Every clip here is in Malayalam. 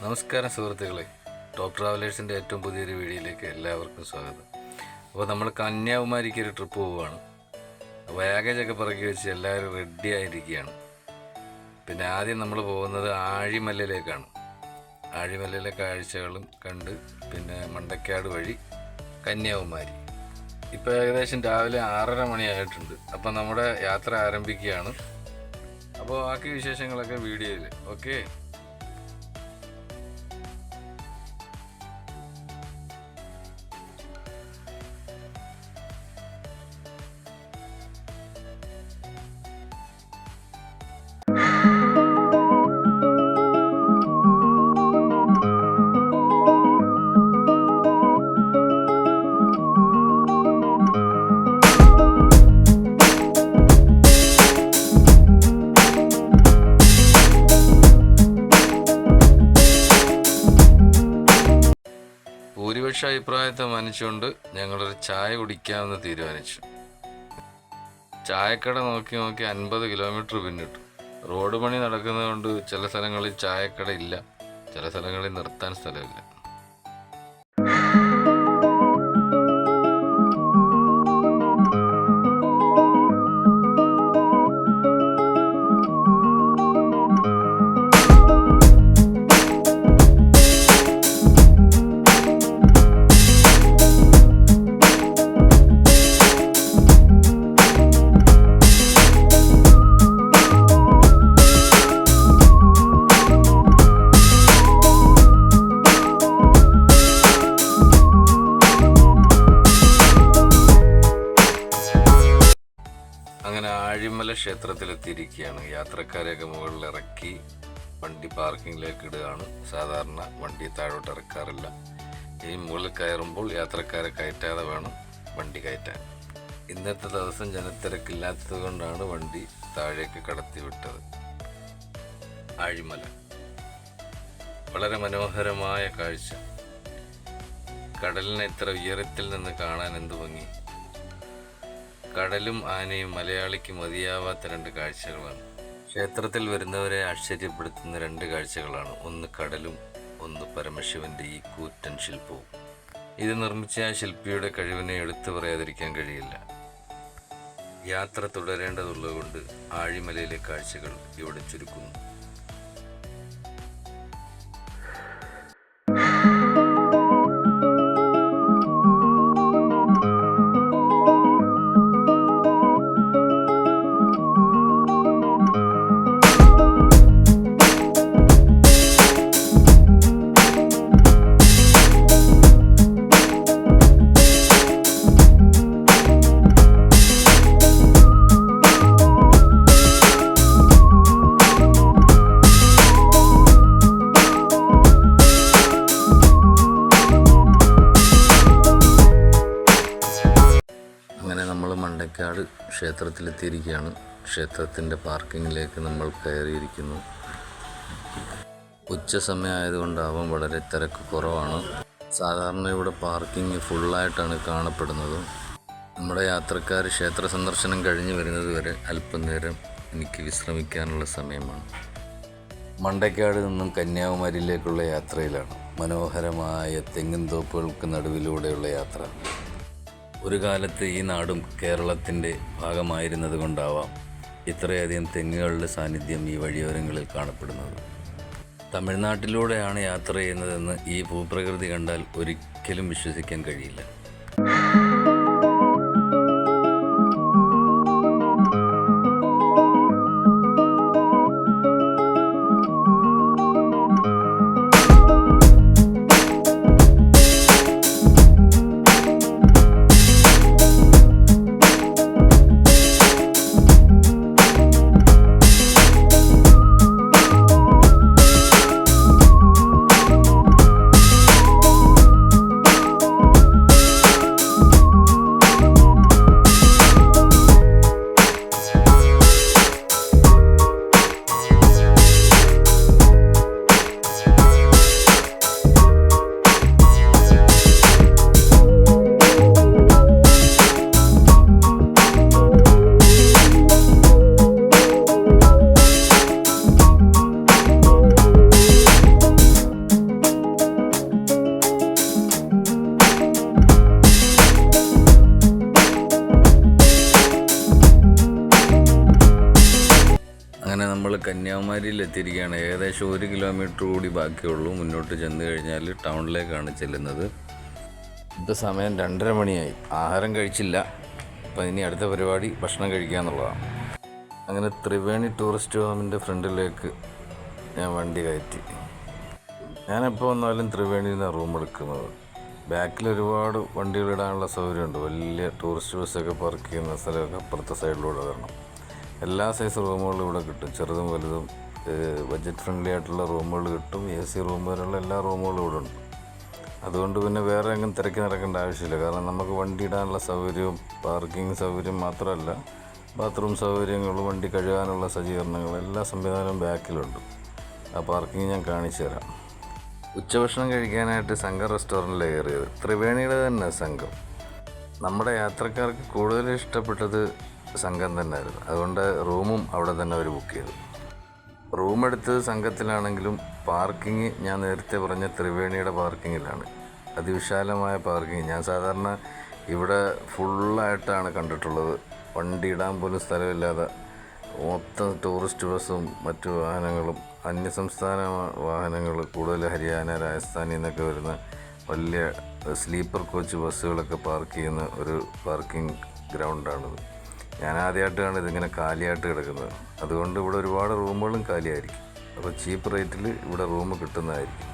നമസ്കാരം സുഹൃത്തുക്കളെ. ടോപ്പ് ട്രാവലേഴ്സിന്റെ ഏറ്റവും പുതിയൊരു വീഡിയോയിലേക്ക് എല്ലാവർക്കും സ്വാഗതം. അപ്പോൾ നമ്മൾ കന്യാകുമാരിക്ക് ഒരു ട്രിപ്പ് പോവുകയാണ്. ബാഗേജൊക്കെ പറക്കി വെച്ച് എല്ലാവരും റെഡി ആയിരിക്കുകയാണ്. പിന്നെ ആദ്യം നമ്മൾ പോകുന്നത് ആഴിമലയിലേക്കാണ്. ആഴിമലയിലെ കാഴ്ചകളും കണ്ട് പിന്നെ മണ്ടക്കാട് വഴി കന്യാകുമാരി. ഇപ്പോൾ ഏകദേശം രാവിലെ ആറര മണിയായിട്ടുണ്ട്. അപ്പോൾ നമ്മുടെ യാത്ര ആരംഭിക്കുകയാണ്. അപ്പോൾ ബാക്കി വിശേഷങ്ങളൊക്കെ വീഡിയോയിൽ ഓക്കെ? ഭൂരിപക്ഷ അഭിപ്രായത്തെ മാനിച്ചുകൊണ്ട് ഞങ്ങളൊരു ചായ കുടിക്കാമെന്ന് തീരുമാനിച്ചു. ചായക്കട നോക്കി നോക്കി അൻപത് കിലോമീറ്റർ പിന്നിട്ടു. റോഡ് പണി നടക്കുന്നതുകൊണ്ട് ചില സ്ഥലങ്ങളിൽ ചായക്കട ഇല്ല. ചില സ്ഥലങ്ങളിൽ നിർത്താൻ സ്ഥലമില്ല. ക്ഷേത്രത്തിലെത്തിയിരിക്കുകയാണ് യാത്രക്കാരെയൊക്കെ മുകളിൽ ഇറക്കി വണ്ടി പാർക്കിങ്ങിലേക്ക് ഇടുകയാണ്. സാധാരണ വണ്ടി താഴോട്ട് ഇറക്കാറില്ല. ഇനി മുകളിൽ കയറുമ്പോൾ യാത്രക്കാരെ കയറ്റാതെ വേണം വണ്ടി കയറ്റാൻ. ഇന്നത്തെ ദിവസം ജനത്തിരക്കില്ലാത്തത് കൊണ്ടാണ് വണ്ടി താഴേക്ക് കടത്തി വിട്ടത്. ആഴിമല. വളരെ മനോഹരമായ കാഴ്ച. കടലിനെ ഇത്ര ഉയരത്തിൽ നിന്ന് കാണാൻ എന്ത് ഭംഗി. കടലും ആനയും മലയാളിക്ക് മതിയാവാത്ത രണ്ട് കാഴ്ചകളാണ്. ക്ഷേത്രത്തിൽ വരുന്നവരെ ആശ്ചര്യപ്പെടുത്തുന്ന രണ്ട് കാഴ്ചകളാണ്. ഒന്ന് കടലും ഒന്ന് പരമശിവന്റെ ഈ കൂറ്റൻ ശില്പവും. ഇത് നിർമ്മിച്ച ആ ശില്പിയുടെ കഴിവിനെ എടുത്തു പറയാതിരിക്കാൻ കഴിയില്ല. യാത്ര തുടരേണ്ടതുള്ളതുകൊണ്ട് ആഴിമലയിലെ കാഴ്ചകൾ ഇവിടെ ചുരുക്കുന്നു. ക്ഷേത്രത്തിലെത്തിയിരിക്കുകയാണ്. ക്ഷേത്രത്തിന്റെ പാർക്കിങ്ങിലേക്ക് നമ്മൾ കയറിയിരിക്കുന്നു. ഉച്ച സമയമായതുകൊണ്ടാവാം വളരെ തിരക്ക് കുറവാണ്. സാധാരണ ഇവിടെ പാർക്കിംഗ് ഫുള്ളായിട്ടാണ് കാണപ്പെടുന്നത്. നമ്മുടെ യാത്രക്കാർ ക്ഷേത്ര സന്ദർശനം കഴിഞ്ഞ് വരുന്നത് വരെ അല്പനേരം എനിക്ക് വിശ്രമിക്കാനുള്ള സമയമാണ്. മണ്ടക്കാട് നിന്നും കന്യാകുമാരിയിലേക്കുള്ള യാത്രയിലാണ്. മനോഹരമായ തെങ്ങിൻ തോപ്പുകൾക്ക് നടുവിലൂടെയുള്ള യാത്ര. ഒരു കാലത്ത് ഈ നാടും കേരളത്തിന്റെ ഭാഗമായിരുന്നത് കൊണ്ടാവാം ഇത്രയധികം തെങ്ങുകളുടെ സാന്നിധ്യം ഈ വഴിയോരങ്ങളിൽ കാണപ്പെടുന്നത്. തമിഴ്നാട്ടിലൂടെയാണ് യാത്ര ചെയ്യുന്നതെന്ന് ഈ ഭൂപ്രകൃതി കണ്ടാൽ ഒരിക്കലും വിശ്വസിക്കാൻ കഴിയില്ല. കന്യാകുമാരിയിൽ എത്തിയിരിക്കുകയാണ് ഏകദേശം ഒരു കിലോമീറ്റർ കൂടി ബാക്കിയുള്ളൂ. മുന്നോട്ട് ചെന്ന് കഴിഞ്ഞാൽ ടൗണിലേക്കാണ് ചെല്ലുന്നത്. ഇപ്പോൾ സമയം രണ്ടര മണിയായി. ആഹാരം കഴിച്ചില്ല. അപ്പം ഇനി അടുത്ത പരിപാടി ഭക്ഷണം കഴിക്കുക എന്നുള്ളതാണ്. അങ്ങനെ ത്രിവേണി ടൂറിസ്റ്റ് ഹോമിന്റെ ഫ്രണ്ടിലേക്ക് ഞാൻ വണ്ടി കയറ്റി. ഞാനെപ്പോൾ വന്നാലും ത്രിവേണിയിൽ നിന്നാണ് റൂം എടുക്കുന്നത്. ബാക്കിൽ ഒരുപാട് വണ്ടികൾ ഇടാനുള്ള സൗകര്യമുണ്ട്. വലിയ ടൂറിസ്റ്റ് ബസ്സൊക്കെ പാർക്ക് ചെയ്യുന്ന സ്ഥലമൊക്കെ അപ്പുറത്തെ സൈഡിലൂടെ വരണം. എല്ലാ സൈസ് റൂമുകളും ഇവിടെ കിട്ടും. ചെറുതും വലുതും. ബഡ്ജറ്റ് ഫ്രണ്ട്ലി ആയിട്ടുള്ള റൂമുകൾ കിട്ടും. എ സി റൂം വരെയുള്ള എല്ലാ റൂമുകളും ഇവിടെ ഉണ്ട്. അതുകൊണ്ട് പിന്നെ വേറെ എങ്ങും തിരക്കി നടക്കേണ്ട ആവശ്യമില്ല. കാരണം നമുക്ക് വണ്ടി ഇടാനുള്ള സൗകര്യവും പാർക്കിംഗ് സൗകര്യം മാത്രമല്ല. ബാത്റൂം സൗകര്യങ്ങളും വണ്ടി കഴുകാനുള്ള സജ്ജീകരണങ്ങളും എല്ലാ സംവിധാനവും ബാക്കിലുണ്ട്. ആ പാർക്കിംഗ് ഞാൻ കാണിച്ചു തരാം. ഉച്ചഭക്ഷണം കഴിക്കാനായിട്ട് സംഘം റെസ്റ്റോറന്റിൽ കയറിയത്. ത്രിവേണിയുടെ തന്നെ സംഘം. നമ്മുടെ യാത്രക്കാർക്ക് കൂടുതൽ ഇഷ്ടപ്പെട്ടത് സംഘം തന്നെയായിരുന്നു. അതുകൊണ്ട് റൂമും അവിടെ തന്നെ അവർ ബുക്ക് ചെയ്തു. റൂം എടുത്തത് സംഘത്തിലാണെങ്കിലും പാർക്കിംഗ് ഞാൻ നേരത്തെ പറഞ്ഞ ത്രിവേണിയുടെ പാർക്കിങ്ങിലാണ് അതിവിശാലമായ പാർക്കിംഗ് ഞാൻ സാധാരണ ഇവിടെ ഫുള്ളായിട്ടാണ് കണ്ടിട്ടുള്ളത്. വണ്ടി ഇടാൻ പോലും സ്ഥലമില്ലാതെ മൊത്തം ടൂറിസ്റ്റ് ബസ്സും മറ്റു വാഹനങ്ങളും അന്യസംസ്ഥാന വാഹനങ്ങൾ കൂടുതൽ ഹരിയാന രാജസ്ഥാനിൽ നിന്നൊക്കെ വരുന്ന വലിയ സ്ലീപ്പർ കോച്ച് ബസ്സുകളൊക്കെ പാർക്ക് ചെയ്യുന്ന ഒരു പാർക്കിംഗ് ഗ്രൗണ്ടാണിത് ഞാൻ ആദ്യമായിട്ടാണ് ഇതിങ്ങനെ കാലിയായിട്ട് കിടക്കുന്നത്. അതുകൊണ്ട് ഇവിടെ ഒരുപാട് റൂമുകളും കാലിയായിരിക്കും. അപ്പോൾ ചീപ്പ് റേറ്റിൽ ഇവിടെ റൂം കിട്ടുന്നതായിരിക്കും.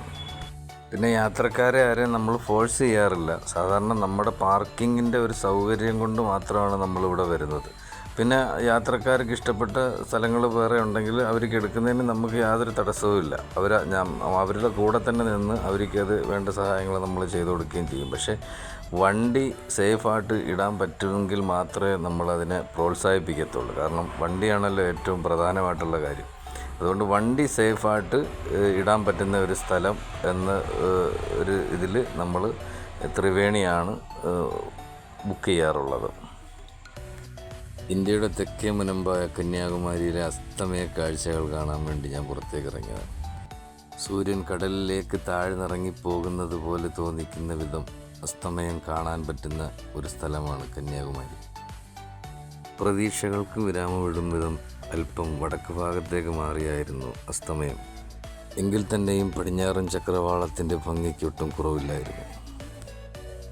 പിന്നെ യാത്രക്കാരെ ആരെയും നമ്മൾ ഫോഴ്സ് ചെയ്യാറില്ല. സാധാരണ നമ്മുടെ പാർക്കിങ്ങിന്റെ ഒരു സൗകര്യം കൊണ്ട് മാത്രമാണ് നമ്മളിവിടെ വരുന്നത്. പിന്നെ യാത്രക്കാർക്ക് ഇഷ്ടപ്പെട്ട സ്ഥലങ്ങൾ വേറെ ഉണ്ടെങ്കിൽ അവർക്ക് എടുക്കുന്നതിന് നമുക്ക് യാതൊരു തടസ്സവുമില്ല അവർ ഞാൻ അവരുടെ കൂടെ തന്നെ നിന്ന് അവർക്ക് അത് വേണ്ട സഹായങ്ങൾ നമ്മൾ ചെയ്തു കൊടുക്കുകയും ചെയ്യും. പക്ഷേ വണ്ടി സേഫായിട്ട് ഇടാൻ പറ്റുമെങ്കിൽ മാത്രമേ നമ്മളതിനെ പ്രോത്സാഹിപ്പിക്കത്തുള്ളൂ. കാരണം വണ്ടിയാണല്ലോ ഏറ്റവും പ്രധാനമായിട്ടുള്ള കാര്യം. അതുകൊണ്ട് വണ്ടി സേഫായിട്ട് ഇടാൻ പറ്റുന്ന ഒരു സ്ഥലം എന്ന ഒരു ഇതിൽ നമ്മൾ ത്രിവേണിയാണ് ബുക്ക് ചെയ്യാറുള്ളത്. ഇന്ത്യയുടെ തെക്കേ മുനമ്പായ കന്യാകുമാരിയിലെ അസ്തമയ കാഴ്ചകൾ കാണാൻ വേണ്ടി ഞാൻ പുറത്തേക്ക് ഇറങ്ങിയതാണ്. സൂര്യൻ കടലിലേക്ക് താഴ്ന്നിറങ്ങി പോകുന്നത് പോലെ തോന്നിക്കുന്ന വിധം അസ്തമയം കാണാൻ പറ്റുന്ന ഒരു സ്ഥലമാണ് കന്യാകുമാരി. പ്രതീക്ഷകൾക്ക് വിരാമമിടും വിധം അല്പം വടക്ക് ഭാഗത്തേക്ക് മാറിയായിരുന്നു അസ്തമയം. എങ്കിൽ തന്നെയും പടിഞ്ഞാറൻ ചക്രവാളത്തിന്റെ ഭംഗിക്കൊട്ടും കുറവില്ലായിരുന്നു.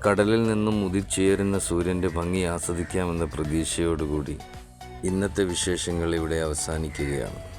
കടലിൽ നിന്നും ഉദിച്ചുയരുന്ന സൂര്യന്റെ ഭംഗി ആസ്വദിക്കാമെന്ന പ്രതീക്ഷയോടുകൂടി ഇന്നത്തെ വിശേഷങ്ങൾ ഇവിടെ അവസാനിക്കുകയാണ്.